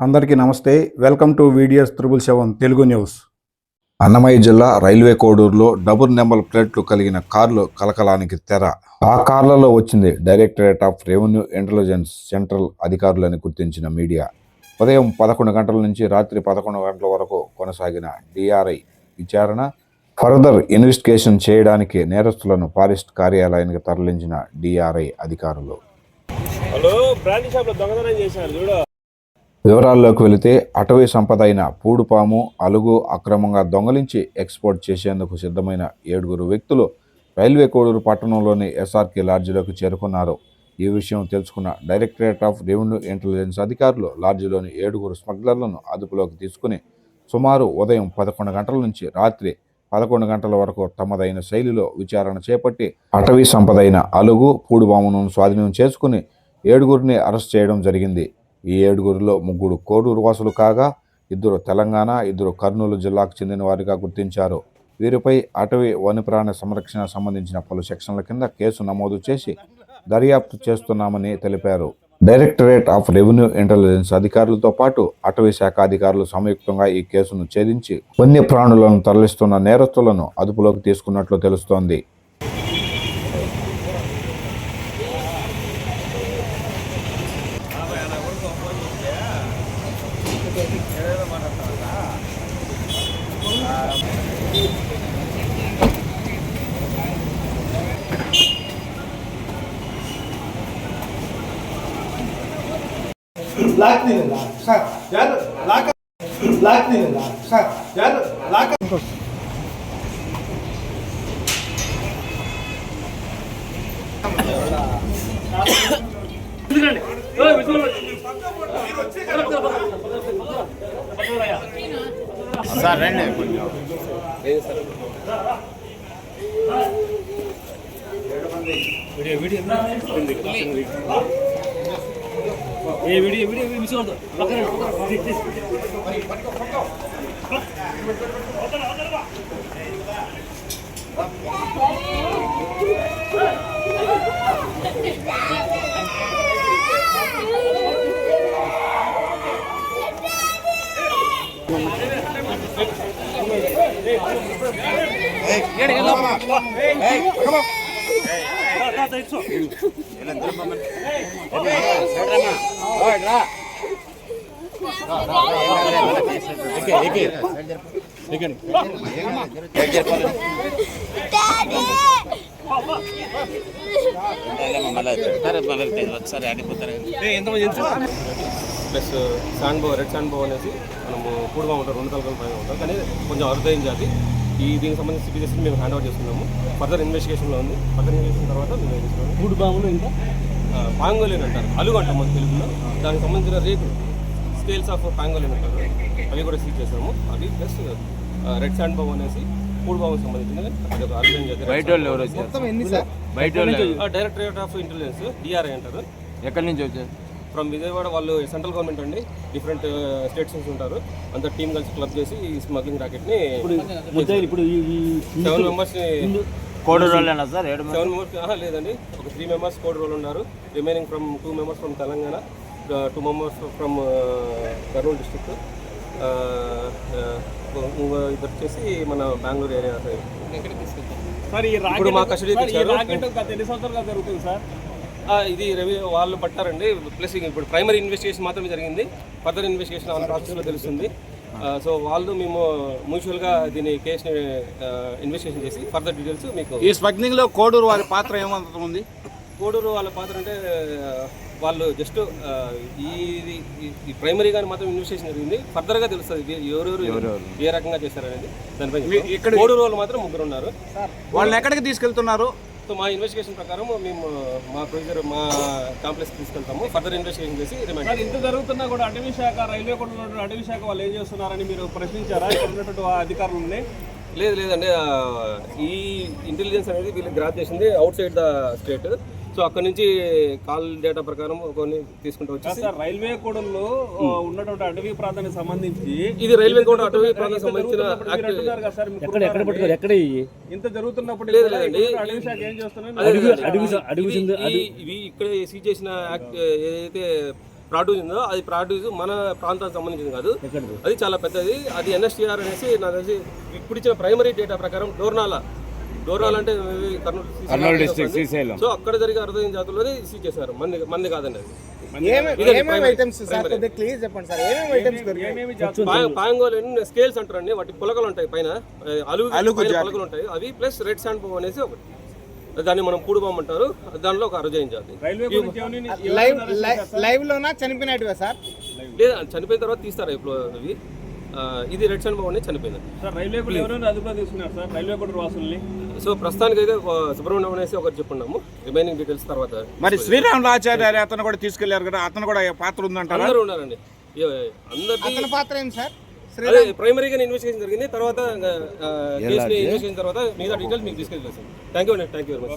అందరికీ నమస్తే. Welcome to videos triple seven Telugu news. Annamayya జిల్లా రైల్వే కోడూరులో డబుల్ నెంబర్ ప్లేట్లు కలిగిన కార్లు కలకలానికి తెర. ఆ కార్లలో వచ్చింది directorate of revenue intelligence central అధికారులని గుర్తించిన మీడియా. ఉదయం పదకొండు గంటల నుంచి రాత్రి పదకొండు గంటల వరకు కొనసాగిన డిఆర్ఐ విచారణ ఫర్దర్ ఇన్వెస్టిగేషన్ చేయడానికి నేరస్తులను ఫారెస్ట్ కార్యాలయానికి తరలించిన డిఆర్ఐ అధికారులు. హలో బ్రాండ్ షాప్లో దొంగతనం చేశారు చూడ. వివరాల్లోకి వెళితే అటవీ సంపద అయిన పూడుపాము అలుగు అక్రమంగా దొంగలించి ఎక్స్పోర్ట్ చేసేందుకు సిద్ధమైన ఏడుగురు వ్యక్తులు రైల్వే కోడూరు పట్టణంలోని ఎస్ఆర్కే లాడ్జిలోకి చేరుకున్నారు. ఈ విషయం తెలుసుకున్న డైరెక్టరేట్ ఆఫ్ రెవెన్యూ ఇంటెలిజెన్స్ అధికారులు లాడ్జిలోని ఏడుగురు స్మగ్లర్లను అదుపులోకి తీసుకుని సుమారు ఉదయం పదకొండు గంటల నుంచి రాత్రి పదకొండు గంటల వరకు తమదైన శైలిలో విచారణ చేపట్టి అటవీ సంపదైన అలుగు పూడుబామును స్వాధీనం చేసుకుని ఏడుగురిని అరెస్ట్ చేయడం జరిగింది. ఈ ఏడుగురిలో ముగ్గురు కోడూరు వాసులు కాగా ఇద్దరు తెలంగాణ ఇద్దరు కర్నూలు జిల్లాకు చెందిన వారిగా గుర్తించారు. వీరిపై అటవీ వన్యప్రాణ సంరక్షణ సంబంధించిన పలు సెక్షన్ల కింద కేసు నమోదు చేసి దర్యాప్తు చేస్తున్నామని తెలిపారు. డైరెక్టరేట్ ఆఫ్ రెవెన్యూ ఇంటెలిజెన్స్ అధికారులతో పాటు అటవీ శాఖ అధికారులు సంయుక్తంగా ఈ కేసును ఛేదించి వన్యప్రాణులను తరలిస్తున్న నేరస్తులను అదుపులోకి తీసుకున్నట్లు తెలుస్తోంది. ಲಾಕ್ನಿಲ್ಲ ಸರ್ ಯಾರು ಲಾಕ್ ಲಾಕ್ನಿಲ್ಲ ಸರ್ ಯಾರು ಲಾಕ್ ఎందుకండి సార్ రండి కొంచెం వీడియో వీడియో ఏ వీడియో వీడియో మిస్ అవుతుంది పక్కన ఒకసారి ఆడిపోతారు ప్లస్ శాండ్ బో రెడ్ శాండ్ బో అనేసి మనము కూడుగా ఉంటాం రెండు తలకల పైన ఉంటాం. కానీ కొంచెం అరుదైన జాతి. ఈ దీనికి సంబంధించి సిబిఎస్కి మేము హ్యాండ్ ఓవర్ చేసుకున్నాము. ఫర్దర్ ఇన్వెస్టిగేషన్లో ఉంది. ఫర్దర్ ఇన్వెస్టిగేషన్ తర్వాత మేము చేస్తున్నాము మూడు బాములు ఇంకా పాంగోలిన్ అంటారు. అలుగు అంటాం మన తెలుగులో. దానికి సంబంధించిన రేకులు స్కేల్స్ ఆఫ్ పాంగోలిన్ అంటారు. అవి కూడా సీజ్ చేసాము. అవి ప్లస్ రెడ్ శాండ్ బాబు అనేసి మూడు బాబుకి సంబంధించిన అది ఒక అరుదైన జాతి బయట వాళ్ళు ఎవరు వచ్చారు? డైరెక్టరేట్ ఆఫ్ ఇంటెలిజెన్స్ డిఆర్ఐ అంటారు. ఎక్కడి నుంచి వచ్చారు? ఫ్రమ్ విజయవాడ వాళ్ళు సెంట్రల్ గవర్నమెంట్ అండి. డిఫరెంట్ స్టేట్స్ నుంచి ఉంటారు. అంత టీం కలిసి క్లబ్ చేసి ఈ స్మగ్లింగ్ రాకెట్ని ఇప్పుడు ఈ సెవెన్ మెంబర్స్ వాళ్ళేనా సార్? ఏడు? సెవెన్ మెంబర్స్ లేదండి. ఒక త్రీ మెంబర్స్ కోడ్ రోల్ ఉన్నారు. Remaining from two members from Telangana two members from Kurnool district ఇద్దరు వచ్చేసి మన బెంగళూరు ఏరియా సైడ్ సార్ ఈ ఇప్పుడు మా కస్టడీకి సార్, ఇది రవి వాళ్ళు పట్టారండి. ప్లస్ ఇప్పుడు ప్రైమరీ ఇన్వెస్టిగేషన్ మాత్రమే జరిగింది. ఫర్దర్ ఇన్వెస్టిగేషన్ ఆన్ ప్రాసెస్లో తెలుస్తుంది. సో వాళ్ళు మేము మ్యూచువల్గా దీని కేసుని ఇన్వెస్టిగేషన్ చేసి ఫర్దర్ డీటెయిల్స్ మీకు ఈ స్మగ్లింగ్లో కోడూరు వారి పాత్ర ఏమంత ఉంది? కోడూరు వాళ్ళ పాత్ర అంటే వాళ్ళు జస్ట్ ఈ ప్రైమరీగా మాత్రం ఇన్వెస్టిగేషన్ జరిగింది. ఫర్దర్గా తెలుస్తుంది ఇది ఎవరెవరు ఏ రకంగా చేశారనేది. దానిపై చెప్తాం. కోడూరు వాళ్ళు మాత్రం ముగ్గురు ఉన్నారు. వాళ్ళని ఎక్కడికి తీసుకెళ్తున్నారు? సో మా ఇన్వెస్టిగేషన్ ప్రకారం మేము మా ప్రొసీజర్ మా కాంప్లెక్స్ తీసుకెళ్తాము. ఫర్దర్ ఇన్వెస్టిగేషన్ చేసి రిమైండ్ ఇంత జరుగుతున్నా కూడా అటవీ శాఖ రైల్వే కూడా ఉన్నటువంటి అటవీ శాఖ వాళ్ళు ఏం చేస్తున్నారని మీరు ప్రశ్నించారా? ఉన్నటువంటి అధికారులని లేదు లేదండి. ఈ ఇంటెలిజెన్స్ అనేది వీళ్ళు గ్రాప్ చేసింది outside the state so అక్కడ నుంచి కాల్ డేటా ప్రకారం కొన్ని తీసుకుంటూ వచ్చేసి సార్ రైల్వే కూడల్లో ఉన్నటువంటి అటవీ ప్రాంతానికి సంబంధించి ఇది రైల్వే కూడా అటవీ ప్రాంతం సంబంధించిన ఇంత జరుగుతున్నప్పుడు ఇవి ఇక్కడ సీజ్ చేసిన యాక్ట్ ఏదైతే ప్రాడ్యూస్ ఉందో అది ప్రాడ్యూస్ మన ప్రాంతానికి సంబంధించింది కాదు. అది చాలా పెద్దది. అది ఎన్ఎస్టీఆర్ అనేసి నాకు తెలిసి ఇప్పుడు ఇచ్చిన ప్రైమరీ డేటా ప్రకారం డోర్నాల డోర్నాల అంటే కర్నూలు వస్తుంది. శ్రీశైలం. సో అక్కడ జరిగే అరుదైన జాతుల్లోనే సీజ్ చేశారు. మంది మంది కాదండి జాతులు? పాయంగోలు స్కేల్స్ అంటారండి. వాటి పులకలు ఉంటాయి పైన. అలుగు. పులకలు ఉంటాయి. అవి ప్లస్ రెడ్ శాండ్ బొమ్మ అనేసి ఒకటి. దాన్ని మనం పూడు బొమ్మ అంటారు. దానిలో ఒక అరుదైన జాతి. లైవ్ ఏమని లైవ్ లైవ్ లోనా చనిపోయినట్టుగా సార్? లేదా చనిపోయిన తర్వాత తీస్తారు ఇప్పుడు ఇది రెడ్ శాండ్ బొమ్మ అనేది చనిపోయింది. సార్ రైల్వే కూడా ఎవరైనా అదుపులో తీసుకున్నారు సార్? రైల్వే కూడా వాసుల్ని సో ప్రస్తుతానికి అయితే ఒక సుబ్రహ్మణ్యం అనేసి ఒకటి చెప్పున్నాము. రిమైనింగ్ డీటెయిల్స్ తర్వాత మరి శ్రీరాములాచార్య అతను కూడా తీసుకెళ్ళారు కదా అతను కూడా పాత్ర ఉందంటారా? అందరూ ఉన్నారండి. అతని పాత్ర ఏంటి సార్? అదే ప్రైమరీగా ఇన్వెస్టిగేషన్ జరిగింది. తర్వాత ఇన్వెస్టిగేషన్ తర్వాత మిగతా డీటెయిల్స్ మీకు తీసుకెళ్ళి థ్యాంక్ యూ అండి థ్యాంక్ యూ వెరీ మచ్